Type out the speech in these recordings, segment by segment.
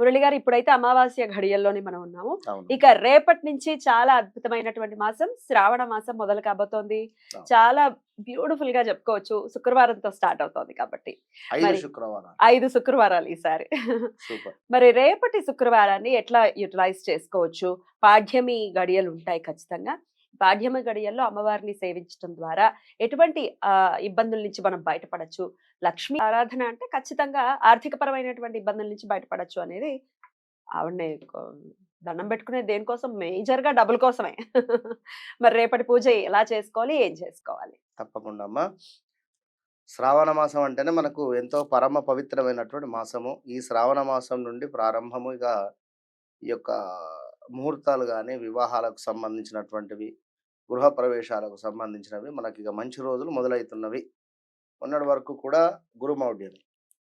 మురళి గారు ఇప్పుడైతే అమావాస్య ఘడియల్లోనే మనం ఉన్నాము. ఇక రేపటి నుంచి చాలా అద్భుతమైనటువంటి మాసం శ్రావణ మాసం మొదలు కాబోతోంది. చాలా బ్యూటిఫుల్గా చెప్పుకోవచ్చు. శుక్రవారంతో స్టార్ట్ అవుతోంది కాబట్టి. ఐదు మరి- శుక్రవారం ఐదు శుక్రవారాలు ఈసారి. మరి రేపటి శుక్రవారాన్ని ఎట్లా యూటిలైజ్ చేసుకోవచ్చు? పాఠ్యమి గడియలు ఉంటాయి ఖచ్చితంగా. పాఠ్యమి గడియల్లో అమ్మవారిని సేవించడం ద్వారా ఎటువంటి ఆ, ఇబ్బందుల నుంచి మనం బయటపడచ్చు? లక్ష్మీ ఆరాధన అంటే ఖచ్చితంగా ఆర్థిక పరమైనటువంటి ఇబ్బందుల నుంచి బయటపడచ్చు అనేది ఆవిడనే దండం పెట్టుకునే దేనికోసం? మేజర్గా డబ్బుల కోసమే. మరి రేపటి పూజ ఎలా చేసుకోవాలి? ఏం చేసుకోవాలి? తప్పకుండా అమ్మా. శ్రావణ మాసం అంటేనే మనకు ఎంతో పరమ పవిత్రమైనటువంటి మాసము. ఈ శ్రావణ మాసం నుండి ప్రారంభముగా ఈ యొక్క ముహూర్తాలు కానీ వివాహాలకు సంబంధించినటువంటివి గృహ ప్రవేశాలకు సంబంధించినవి. మనకి ఇక మంచి రోజులు మొదలవుతున్నవి మొన్నటి వరకు కూడా గురుమౌఢ్యమి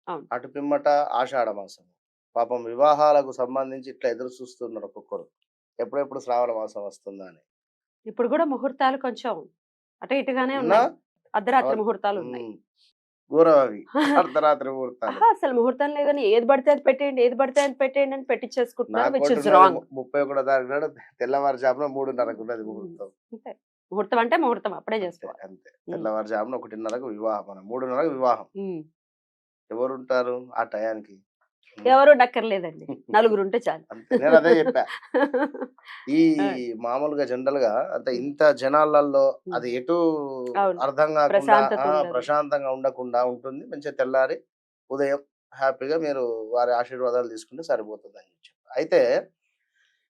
అవును. అటు పిమ్మట ఆషాఢ మాసం పాపం వివాహాలకు సంబంధించి ఇట్లా ఎదురు చూస్తున్నారు ఒక్కొక్కరు. ఎప్పుడెప్పుడు శ్రావణ మాసం వస్తుందా అని. ఇప్పుడు కూడా ముహూర్తాలు కొంచెం అటు ఇటుగానే ఉన్నా ఉన్నాయి. అర్ధరాత్రి. ముహూర్తాలు ఉన్నాయి. అవి అర్ధరాత్రి ముహూర్తాలు. అసలు ముహూర్తం లేదని ఏది పడితే అది పెట్టేయండి ఏది పడితే అది పెట్టేయండి అని పెట్టించేసుకుంటున్నారు విచ్ ఇస్ రాంగ్ ముప్పై ఒకటో తారీఖు నాడు తెల్లవారుజామున మూడున్నరకు ఉన్నది ముహూర్తం. ముహూర్తం అంటే ముహూర్తం అప్పుడే చేసుకోవాలి. అంతే. తెల్లవారుజామున ఒకటిన్నరకు వివాహం మూడున్నరకు వివాహం. ఉమ్. ఎవరు ఉంటారు ఆ టయానికి? ఎవరు డక్కర్లేదండి నలుగురు ఉంటే చాలు నేను అదే చెప్పా. ఈ మామూలుగా జనరల్గా అంటే ఇంత జనాలలో అది ఎటు. అర్థం కాకుండా. ప్రశాంతంగా ఉండకుండా ఉంటుంది. మంచిగా తెల్లారి ఉదయం హ్యాపీగా మీరు వారి ఆశీర్వాదాలు తీసుకుంటే సరిపోతుంది అని చెప్పి. అయితే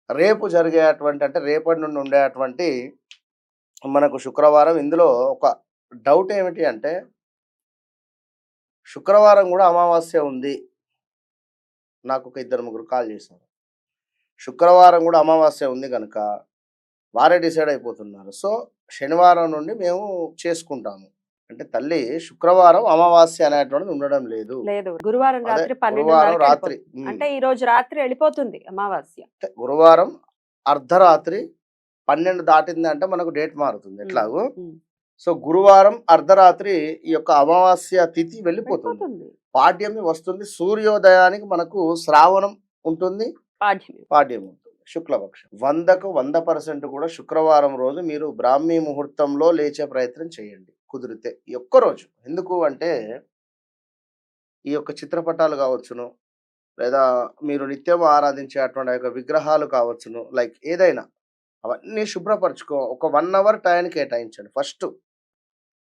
రేపు జరిగేటువంటి అంటే రేపటి నుండి ఉండేటువంటి మనకు శుక్రవారం ఇందులో ఒక డౌట్ ఏమిటి అంటే శుక్రవారం కూడా అమావాస్య ఉంది. నాకు ఒక ఇద్దరు ముగ్గురు కాల్ చేశారు. శుక్రవారం కూడా అమావాస్య ఉంది కనుక వారే డిసైడ్ అయిపోతున్నారు. సో శనివారం నుండి మేము చేసుకుంటాము. అంటే తల్లి శుక్రవారం అమావాస్య అనేటువంటిది ఉండడం లేదు. లేదు. గురువారం రాత్రి గురువారం రాత్రి. అంటే ఈ రోజు రాత్రి వెళ్ళిపోతుంది అమావాస్య. అంటే గురువారం అర్ధరాత్రి పన్నెండు దాటింది అంటే మనకు డేట్ మారుతుంది. ఎట్లాగూ. సో గురువారం అర్ధరాత్రి ఈ యొక్క అమావాస్య తిథి వెళ్ళిపోతుంది. పాడ్యమి వస్తుంది. సూర్యోదయానికి మనకు శ్రావణం ఉంటుంది. పాఠ్యమి పాడ్యం ఉంటుంది. శుక్లపక్షం. వందకు వంద పర్సెంట్ కూడా శుక్రవారం రోజు మీరు బ్రాహ్మీ ముహూర్తంలో లేచే ప్రయత్నం చేయండి. కుదిరితే ఈ ఒక్క రోజు. ఎందుకు అంటే ఈ యొక్క చిత్రపటాలు కావచ్చును లేదా మీరు నిత్యం ఆరాధించేటువంటి ఆ యొక్క విగ్రహాలు కావచ్చును లైక్ ఏదైనా అవన్నీ శుభ్రపరచుకో. ఒక వన్ అవర్ టైం కేటాయించండి. ఫస్ట్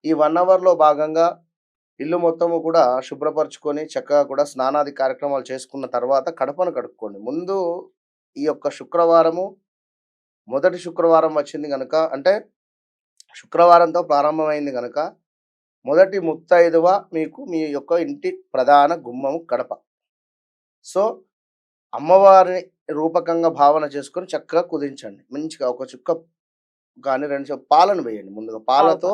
ఈ వన్ అవర్లో భాగంగా ఇల్లు మొత్తము కూడా శుభ్రపరచుకొని చక్కగా కూడా స్నానాది కార్యక్రమాలు చేసుకున్న తర్వాత కడపను కడుక్కోండి. ముందు ఈ యొక్క శుక్రవారము మొదటి శుక్రవారం వచ్చింది కనుక అంటే శుక్రవారంతో ప్రారంభమైంది కనుక మొదటి ముత్తైదువ మీకు మీ యొక్క ఇంటి ప్రధాన గుమ్మము కడప. సో అమ్మవారిని రూపకంగా భావన చేసుకొని చక్కగా కుదించండి. మంచిగా ఒక చుక్క కానీ రెండు పాలను వేయండి. ముందుగా పాలతో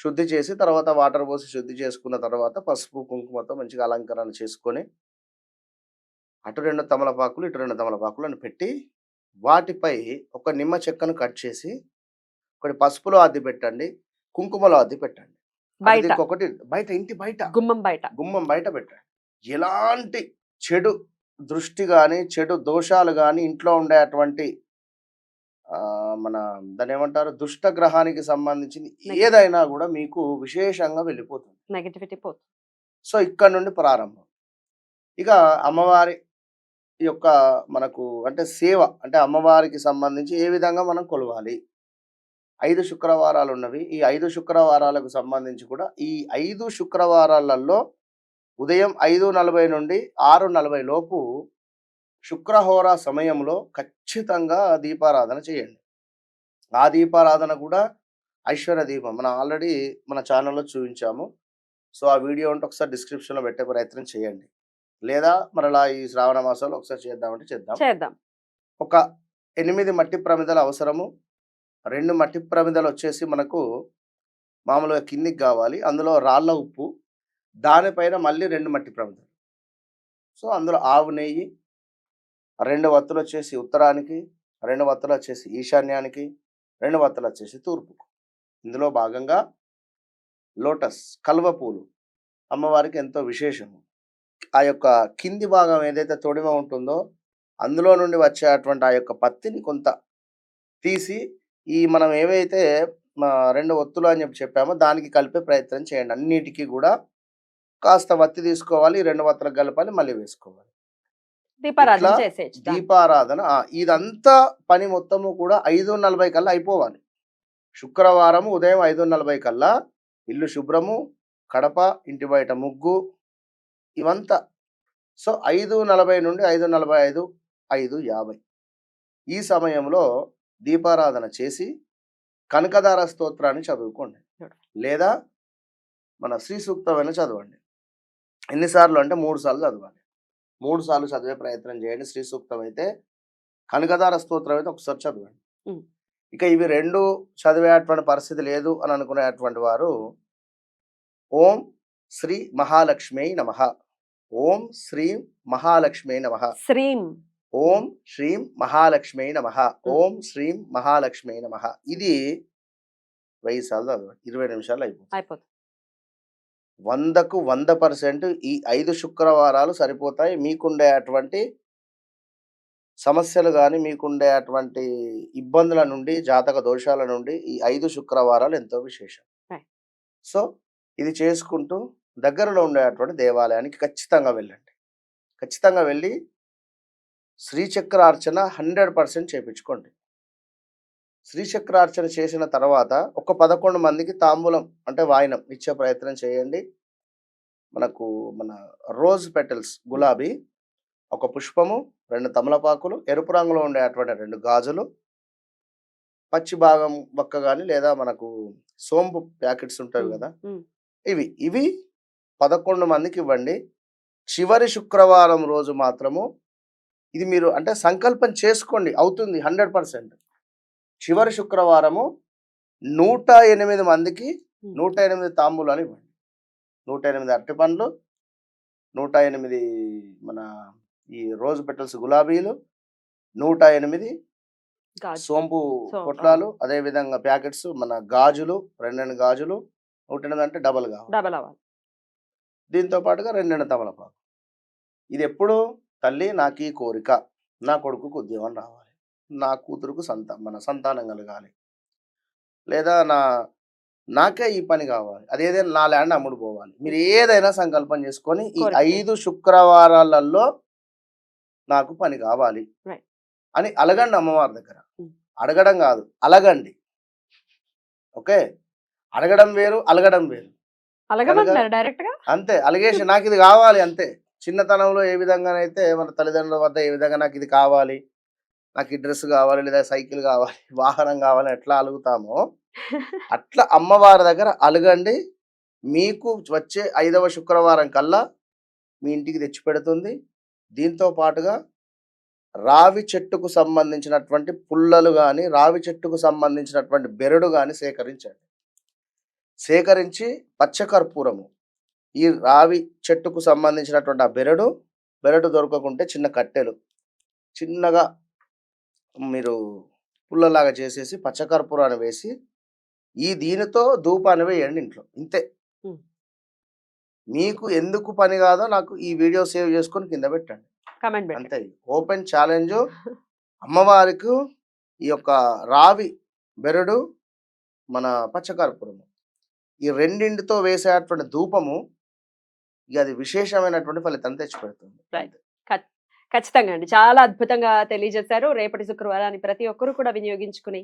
శుద్ధి చేసి తర్వాత వాటర్ పోసి శుద్ధి చేసుకున్న తర్వాత పసుపు కుంకుమతో మంచిగా అలంకరణ చేసుకొని అటు రెండు తమలపాకులు ఇటు రెండు తమలపాకులు అని పెట్టి వాటిపై ఒక నిమ్మ చెక్కను కట్ చేసి ఒకటి పసుపులో అద్ది పెట్టండి కుంకుమలో అద్ది పెట్టండి. ఇంకొకటి బయట. ఇంటి బయట. గుమ్మం బయట. గుమ్మం బయట పెట్టండి. ఎలాంటి చెడు దృష్టి కానీ చెడు దోషాలు కానీ ఇంట్లో ఉండేటువంటి మన దాని ఏమంటారు? దుష్ట గ్రహానికి సంబంధించింది ఏదైనా కూడా మీకు విశేషంగా వెళ్ళిపోతుంది. నెగటివిటీ పోతుంది. సో ఇక్కడ నుండి ప్రారంభం. ఇక అమ్మవారి యొక్క మనకు అంటే సేవ అంటే అమ్మవారికి సంబంధించి ఏ విధంగా మనం కొలవాలి? ఐదు శుక్రవారాలు ఉన్నవి. ఈ ఐదు శుక్రవారాలకు సంబంధించి కూడా ఈ ఐదు శుక్రవారాలలో ఉదయం ఐదు నలభై నుండి ఆరు నలభై లోపు శుక్రహోర సమయంలో ఖచ్చితంగా దీపారాధన చేయండి. ఆ దీపారాధన కూడా ఐశ్వర్య దీపం. మనం ఆల్రెడీ మన ఛానల్లో చూపించాము. సో ఆ వీడియో ఉంటే ఒకసారి డిస్క్రిప్షన్లో పెట్టే ప్రయత్నం చేయండి. లేదా మరలా ఈ శ్రావణ మాసంలో ఒకసారి చేద్దామంటే చేద్దాం. చేద్దాం. ఒక ఎనిమిది మట్టి ప్రమిదలు అవసరము. రెండు మట్టి ప్రమిదలు వచ్చేసి మనకు మామూలుగా కిందికి కావాలి. అందులో రాళ్ళ ఉప్పు దానిపైన మళ్ళీ రెండు మట్టి ప్రమిదలు. సో అందులో ఆవు నెయ్యి రెండు వత్తులు వచ్చేసి ఉత్తరానికి రెండు వత్తులు వచ్చేసి ఈశాన్యానికి రెండు వత్తులు వచ్చేసి తూర్పుకు. ఇందులో భాగంగా లోటస్ కల్వ పూలు అమ్మవారికి ఎంతో విశేషము. ఆ యొక్క కింది భాగం ఏదైతే తొడిమ ఉంటుందో అందులో నుండి వచ్చేటువంటి ఆ యొక్క పత్తిని కొంత తీసి ఈ మనం ఏవైతే రెండు ఒత్తులు అని చెప్పి చెప్పామో దానికి కలిపే ప్రయత్నం చేయండి. అన్నిటికీ కూడా కాస్త వత్తి తీసుకోవాలి రెండు వత్తలకు కలపాలి మళ్ళీ వేసుకోవాలి. దీపారాధన చేసేయచ్చు ఇదంతా పని మొత్తము కూడా ఐదు నలభై కల్లా అయిపోవాలి. శుక్రవారం ఉదయం ఐదు నలభై కల్లా ఇల్లు శుభ్రము కడప ఇంటి బయట ముగ్గు ఇవంతా. సో ఐదు నలభై నుండి ఐదు నలభై ఐదు ఐదు యాభై. ఈ సమయంలో దీపారాధన చేసి కనకదార స్తోత్రాన్ని చదువుకోండి. లేదా మన శ్రీ సూక్తమైన చదవండి. ఎన్నిసార్లు అంటే మూడు సార్లు చదవాలి. మూడు సార్లు చదివే ప్రయత్నం చేయండి. శ్రీ సూక్తం అయితే కనకదార స్తోత్రం అయితే ఒకసారి చదవండి. ఇక ఇవి రెండు చదివేటువంటి పరిస్థితి లేదు అని అనుకునేటువంటి వారు ఓం శ్రీ మహాలక్ష్మి నమ. ఓం శ్రీం మహాలక్ష్మి నమ. శ్రీం. ఓం శ్రీం మహాలక్ష్మి నమ. ఓం శ్రీం మహాలక్ష్మి నమ. ఇది వెయ్యి సార్లు చదవండి. ఇరవై నిమిషాలు అయిపోతుంది. అయిపోతుంది. వందకు వంద పర్సెంట్ ఈ ఐదు శుక్రవారాలు సరిపోతాయి. మీకుండే అటువంటి సమస్యలు కానీ మీకుండే అటువంటి ఇబ్బందుల నుండి జాతక దోషాల నుండి ఈ ఐదు శుక్రవారాలు ఎంతో విశేషం. సో ఇది చేసుకుంటూ దగ్గరలో ఉండేటువంటి దేవాలయానికి ఖచ్చితంగా వెళ్ళండి. ఖచ్చితంగా వెళ్ళి శ్రీచక్రార్చన హండ్రెడ్ పర్సెంట్ చేయించుకోండి శ్రీచక్రార్చన చేసిన తర్వాత ఒక పదకొండు మందికి తాంబూలం అంటే వాయినం ఇచ్చే ప్రయత్నం చేయండి. మనకు మన రోజ్ పెటల్స్ గులాబీ ఒక పుష్పము రెండు తమలపాకులు ఎరుపు రంగులో ఉండేటువంటి రెండు గాజులు పచ్చి భాగం ఒక్క కానీ లేదా మనకు సోంపు ప్యాకెట్స్ ఉంటాయి కదా. ఇవి ఇవి పదకొండు మందికి ఇవ్వండి. చివరి శుక్రవారం రోజు మాత్రము ఇది మీరు అంటే సంకల్పం చేసుకోండి అవుతుంది హండ్రెడ్ పర్సెంట్. చివరి శుక్రవారము నూట ఎనిమిది మందికి. నూట ఎనిమిది తాంబూలాలు ఇవ్వండి. నూట ఎనిమిది అరటి పండ్లు నూట ఎనిమిది మన ఈ రోజ్ పెటల్స్ గులాబీలు నూట ఎనిమిది. సోంపు పొట్లాలు అదే విధంగా ప్యాకెట్స్ మన గాజులు రెండు గాజులు నూట ఎనిమిది అంటే డబల్ కావాలి దీంతో పాటుగా రెండెండు తమలపాకు ఇది ఎప్పుడు? తల్లి నాకు ఈ కోరిక. నా కొడుకుకు ఉద్యోగం రావాలి. నా కూతురుకు సంతా మన సంతానం కలగాలి. లేదా నా నాకే ఈ పని కావాలి. అదేదైనా నా ల్యాండ్ అమ్ముడు పోవాలి. మీరు ఏదైనా సంకల్పం చేసుకొని ఈ. ఐదు శుక్రవారాలలో నాకు పని కావాలి. అని అలగండి అమ్మవారి దగ్గర. అడగడం కాదు అలగండి. ఓకే? అడగడం వేరు అలగడం వేరు. అంతే అలిగేషన్ నాకు ఇది కావాలి అంతే. చిన్నతనంలో ఏ విధంగానైతే మన తల్లిదండ్రుల వద్ద ఏ విధంగా నాకు ఇది కావాలి నాకు ఈ డ్రెస్ కావాలి లేదా సైకిల్ కావాలి వాహనం కావాలి ఎట్లా అలుగుతామో అట్లా అమ్మవారి దగ్గర అలగండి. మీకు వచ్చే ఐదవ శుక్రవారం కల్లా మీ ఇంటికి తెచ్చి పెడుతుంది. దీంతో పాటుగా రావి చెట్టుకు సంబంధించినటువంటి పుల్లలు కానీ రావి చెట్టుకు సంబంధించినటువంటి బెరడు కానీ సేకరించండి. సేకరించి పచ్చకర్పూరము ఈ రావి చెట్టుకు సంబంధించినటువంటి ఆ బెరడు బెరడు దొరకకుంటే చిన్న కట్టెలు చిన్నగా మీరు పుల్లలాగా చేసేసి పచ్చకర్పూరాన్ని వేసి ఈ దీనితో ధూపాన్ని వేయండి ఇంట్లో. ఇంతే. మీకు ఎందుకు పని కాదో నాకు ఈ వీడియో సేవ్ చేసుకొని కింద పెట్టండి. అంతే. ఓపెన్ ఛాలెంజ్ అమ్మవారికి ఈ యొక్క రావి బెరడు మన పచ్చకర్పూరము ఈ రెండింటితో వేసేటువంటి ధూపము ఇక అది విశేషమైనటువంటి ఫలితం తెచ్చిపెడుతుంది. ఖచ్చితంగా అండి. చాలా అద్భుతంగా తెలియజేశారు. రేపటి శుక్రవారాన్ని ప్రతి ఒక్కరు కూడా వినియోగించుకుని